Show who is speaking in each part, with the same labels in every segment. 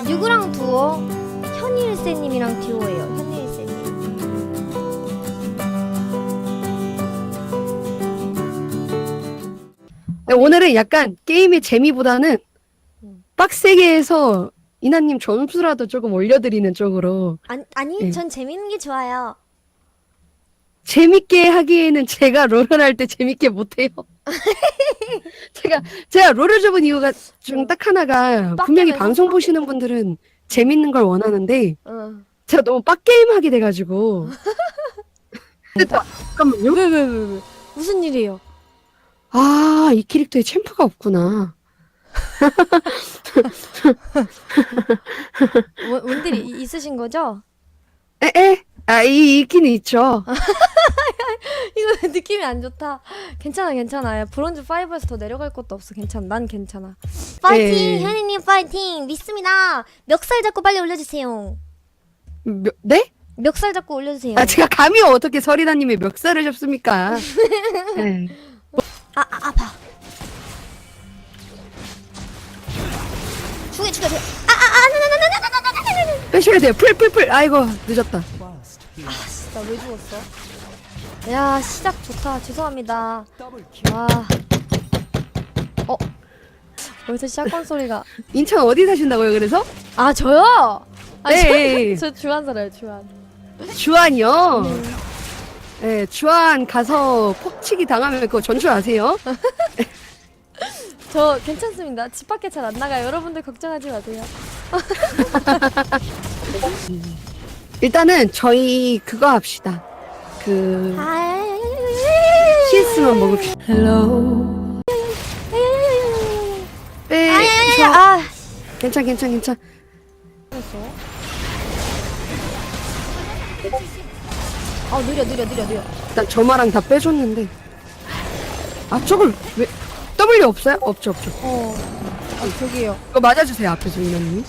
Speaker 1: 누구랑 두어? 현일쌤님이랑 듀오예요. 현일쌤님.
Speaker 2: 네, 오늘은 약간 게임의 재미보다는
Speaker 1: 음.
Speaker 2: 빡세게 해서 이나님 점수라도 조금 올려드리는 쪽으로.
Speaker 1: 아니, 아니
Speaker 2: 네.
Speaker 1: 전 재밌는 게 좋아요.
Speaker 2: 재밌게 하기에는 제가 롤을 할 때 재밌게 못해요. 제가 제가 롤을 접은 이유가 중딱 음. 하나가 분명히 방송 보시는 분들은 재밌는 걸 원하는데
Speaker 1: 어.
Speaker 2: 제가 너무 빡게임 하게 돼가지고 잠깐만요.
Speaker 1: 왜, 왜, 왜, 왜? 무슨 일이에요?
Speaker 2: 아, 이 캐릭터에 챔프가 없구나.
Speaker 1: 뭐, 원, 원딜 있으신 거죠?
Speaker 2: 에에? 아, 이, 있긴 있죠.
Speaker 1: 이거 느낌이 안 좋다. 괜찮아, 괜찮아. 야, 브론즈 5에서 더 내려갈 것도 없어. 괜찮아. 난 괜찮아. 파이팅!
Speaker 2: 네.
Speaker 1: 현이님 파이팅! 믿습니다! 멱살 잡고 빨리 올려주세요.
Speaker 2: 며, 네?
Speaker 1: 멱살 잡고 올려주세요.
Speaker 2: 아, 제가 감히 어떻게 서리나님의 멱살을 잡습니까? 네.
Speaker 1: 아, 아, 아파. 죽여, 죽여, 죽여. 아, 아, 아, 나나나나나나나나나
Speaker 2: 빼셔야 돼요. 풀, 풀, 풀. 아이고, 늦었다.
Speaker 1: 아 진짜 왜 죽었어? 야 시작 좋다 죄송합니다 와 어? 어디서 샷건 소리가
Speaker 2: 인천 어디 사신다고요? 그래서
Speaker 1: 아 저요? 아
Speaker 2: 네.
Speaker 1: 저, 저 주한 살아요 주한
Speaker 2: 주안이요.
Speaker 1: 네.
Speaker 2: 네, 주안 가서 폭치기 당하면 그거 전주 아세요?
Speaker 1: 저 괜찮습니다 집 밖에 잘 안 나가요 여러분들 걱정하지 마세요
Speaker 2: 일단은 저희 그거 합시다. 그 CS 만 먹읍시다. 빼. 저-
Speaker 1: 아,
Speaker 2: 괜찮 괜찮 괜찮.
Speaker 1: 어 느려 느려 느려 느려.
Speaker 2: 일단 저마랑 다 빼줬는데. 아 저걸 왜 W 없어요? 없죠 없죠.
Speaker 1: 어, 아, 저기요.
Speaker 2: 이거 맞아주세요 앞에서 이언님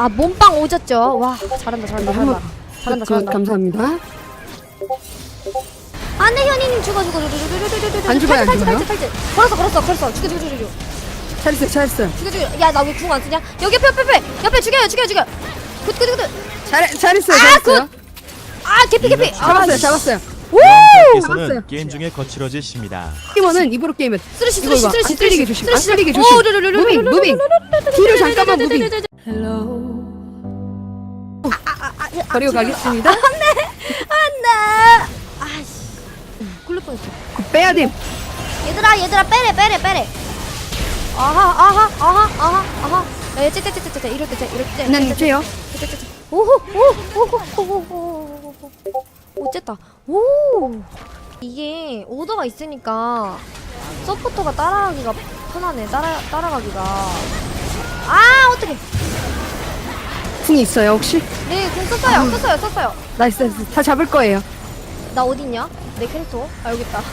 Speaker 1: 아 몸빵 오졌죠. 와 잘한다 잘한다 잘한다 어, 잘한다
Speaker 2: 그,
Speaker 1: 잘한다.
Speaker 2: 감사합니다.
Speaker 1: 아, 안돼 현이님 죽어 죽어 죽어 죽어 죽어 죽어 죽어
Speaker 2: 안 죽어요, 안
Speaker 1: 탈출
Speaker 2: 죽어요?
Speaker 1: 탈출 탈출 걸었어 걸었어 걸었어 죽여 죽여 죽여 죽여
Speaker 2: 잘했어요, 잘했어요.
Speaker 1: 죽여 죽여 야나 왜 궁 안 쓰냐 여기 옆에 옆에 옆에 옆에 죽여요 죽여 죽여 굿굿굿굿아
Speaker 2: 잘, 잘했어요, 잘했어요. 굿!
Speaker 1: 아, 아, 개피 개피 음, 아
Speaker 2: 잡았어요, 잡았어요. 잡았어요.
Speaker 3: 께서는 게임 중에 거칠어질 십니다.
Speaker 2: 팀원은 입으로 게임해.
Speaker 1: 쓰레쉬
Speaker 2: 이거
Speaker 1: 쓰레쉬
Speaker 2: 이거
Speaker 1: 쓰레쉬
Speaker 2: 안 쓰레쉬
Speaker 1: 끌리게
Speaker 2: 조심, 안 끌리게
Speaker 1: 어,
Speaker 2: 조심.
Speaker 1: 무빙, 무빙. 뒤로 잠깐만 무빙. 헬로 버리고 아, 아,
Speaker 2: 아, 가겠습니다. 네. 네.
Speaker 1: 안나 아씨. 굴릴 뻔했어.
Speaker 2: 그 빼야 돼.
Speaker 1: 얘들아 얘들아 빼래 빼래 빼래. 아하 아하 아하 아하 아하. 네, 에 찌찌찌찌찌 이럴 때 이럴 때 난
Speaker 2: 유채요.
Speaker 1: 찌찌찌찌 오호 오호호호호호호 어쨌다. 오. 이게 오더가 있으니까 서포터가 따라하기가 편하네. 따라 따라가기가. 아 어떡해.
Speaker 2: 궁이 있어요 혹시?
Speaker 1: 네, 공 썼어요. 썼어요. 썼어요.
Speaker 2: 나이스 나이스. 다 잡을 거예요.
Speaker 1: 나 어딨냐? 내 캐릭터? 아 여기 있다.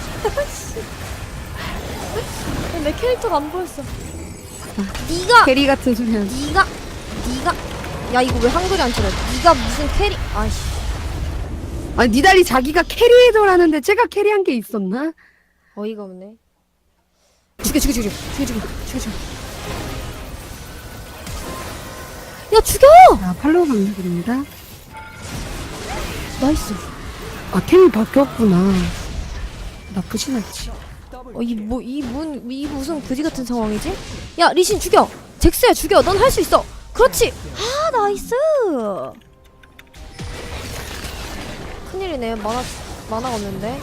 Speaker 1: 내 캐릭터가 안 보였어. 네가
Speaker 2: 게리 같은 소리 하는.
Speaker 1: 네가 네가 야 이거 왜 한글이 안 쳐져? 네가 무슨 캐리? 아씨.
Speaker 2: 아니 니달리 자기가 캐리해줘라는데 제가 캐리한 게 있었나?
Speaker 1: 어이가 없네. 죽여 죽여 죽여 죽여 죽여 죽여 죽여. 야 죽여!
Speaker 2: 자 팔로우 감사드립니다.
Speaker 1: 나이스.
Speaker 2: 아 템이 바뀌었구나. 나쁘진 않지.
Speaker 1: 어 이 뭐 이 문 이 무슨 그지 같은 상황이지? 야 리신 죽여. 잭스야 죽여. 넌 할 수 있어. 그렇지. 아 나이스. 큰일이네. 만화 만화가 없는데.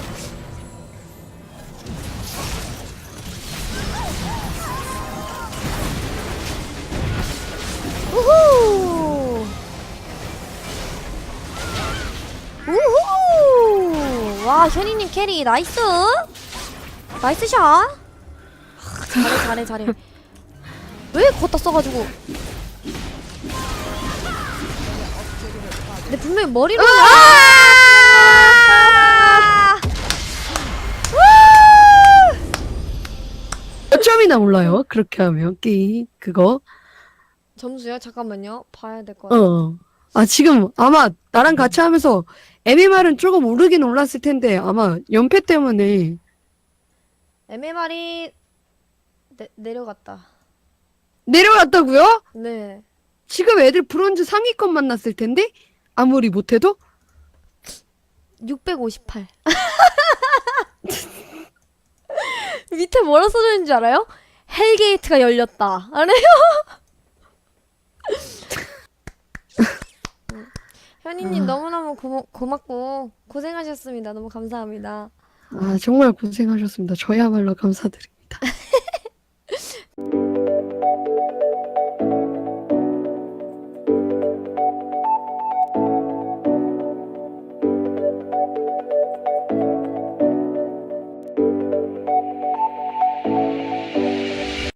Speaker 1: 우후. 우후. 와 현이님 캐리 나이스. 나이스 샷. 하, 잘해 잘해 잘해. 왜 걷다 써가지고. 근데 분명히 머리로. 아! 우!
Speaker 2: 몇 점이나 올라요? 그렇게 하면 게임 그거.
Speaker 1: 점수요? 잠깐만요. 봐야 될 것 같아.
Speaker 2: 어. 아 지금 아마 나랑 같이 하면서 MMR은 조금 오르긴 올랐을 텐데 아마 연패 때문에
Speaker 1: MMR이 내, 내려갔다.
Speaker 2: 내려갔다고요?
Speaker 1: 네.
Speaker 2: 지금 애들 브론즈 상위권 만났을 텐데 아무리 못해도
Speaker 1: 658. 밑에 뭐라 써져 있는 줄 알아요? 헬게이트가 열렸다. 알아요? 현이님 너무너무 고마, 고맙고 고생하셨습니다. 너무 감사합니다.
Speaker 2: 아 정말 고생하셨습니다. 저야말로 감사드립니다.